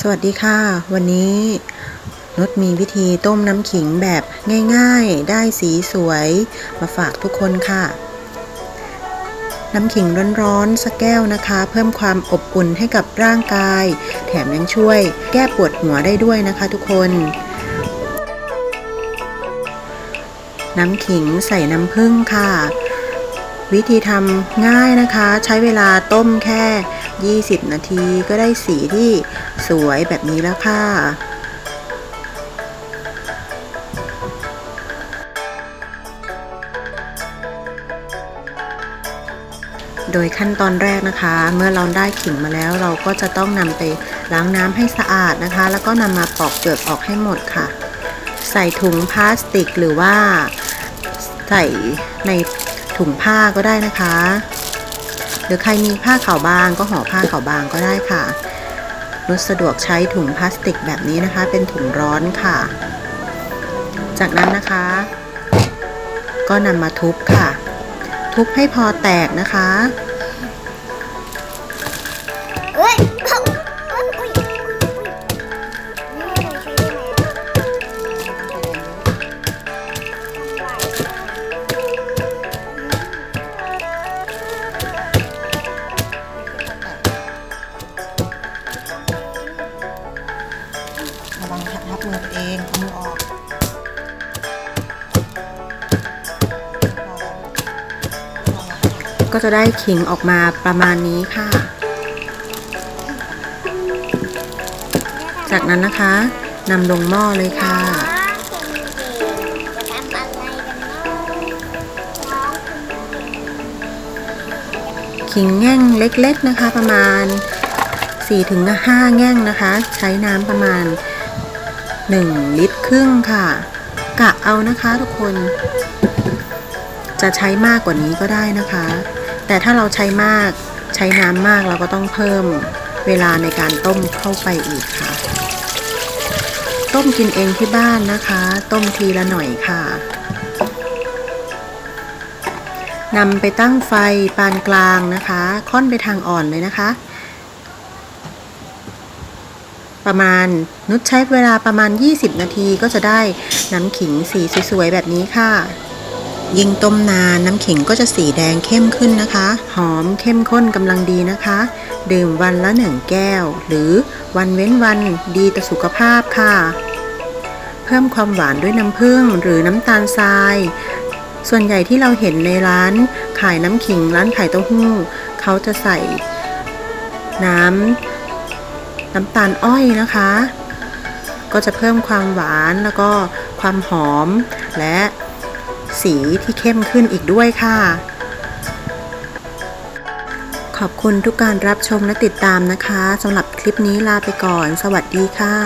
สวัสดีค่ะ วันนี้นุชมีวิธีต้มน้ำขิงแบบง่ายๆ ได้สีสวยมาฝากทุกคนค่ะ น้ำขิงร้อนๆสักแก้วนะคะ เพิ่มความอบอุ่นให้กับร่างกาย แถมยังช่วยแก้ปวดหัวได้ด้วยนะคะทุกคน น้ำขิงใส่น้ำผึ้งค่ะ วิธีทำง่ายนะคะ ใช้เวลาต้มแค่ 20 นาทีก็ได้สีที่สวยแบบนี้แล้วค่ะโดยขั้นตอนแรกนะคะ เมื่อเราได้ขิงมาแล้วเราก็จะต้องนำไปล้างน้ำให้สะอาดนะคะ แล้วก็นำมาปอกเปลือกออกให้หมดค่ะ ใส่ถุงพลาสติกหรือว่าใส่ในถุงผ้าก็ได้นะคะ รือใครมีผ้าขาวบางก็ห่อผ้าขาวบางก็ได้ค่ะนุชสะดวกใช้ถุงพลาสติกแบบนี้นะคะ เป็นถุงร้อนค่ะ จากนั้นนะคะ ก็นำมาทุบค่ะ ทุบให้พอแตกนะคะ เอ้ย อตัวเองเอามือออกก็จะได้ขิงออกมาประมาณนี้ค่ะ จากนั้นนะคะนำลงหม้อเลยค่ะ ขิงแง่งเล็กๆนะคะ ประมาณ 4-5 แง่งนะคะ ใช้น้ำประมาณ 1 ลิตรครึ่งค่ะ กะเอานะคะทุกคน จะใช้มากกว่านี้ก็ได้นะคะ แต่ถ้าเราใช้มากใช้น้ำมากเราก็ต้องเพิ่มเวลาในการต้มเข้าไปอีกค่ะ ต้มกินเองที่บ้านนะคะ ต้มทีละหน่อยค่ะนำไปตั้งไฟปานกลางนะคะ ค่อนไปทางอ่อนเลยนะคะ ประมาณนุชใช้เวลาประมาณ 20 นาทีก็จะได้น้ำขิงสีสวยๆแบบนี้ค่ะ ยิ่งต้มนานน้ำขิงก็จะสีแดงเข้มขึ้นนะคะ หอมเข้มข้นกำลังดีนะคะ ดื่มวันละ1แก้ว หรือวันเว้นวันดีต่อสุขภาพค่ะ เพิ่มความหวานด้วยน้ำผึ้งหรือน้ำตาลทราย ส่วนใหญ่ที่เราเห็นในร้านขายน้ำขิงร้านขายเต้าหู้ เขาจะใส่น้ำ น้ำตาลอ้อยนะคะ ก็จะเพิ่มความหวานแล้วก็ความหอมและสีที่เข้มขึ้นอีกด้วยค่ะ ขอบคุณทุกการรับชมและติดตามนะคะสำหรับคลิปนี้ลาไปก่อน สวัสดีค่ะ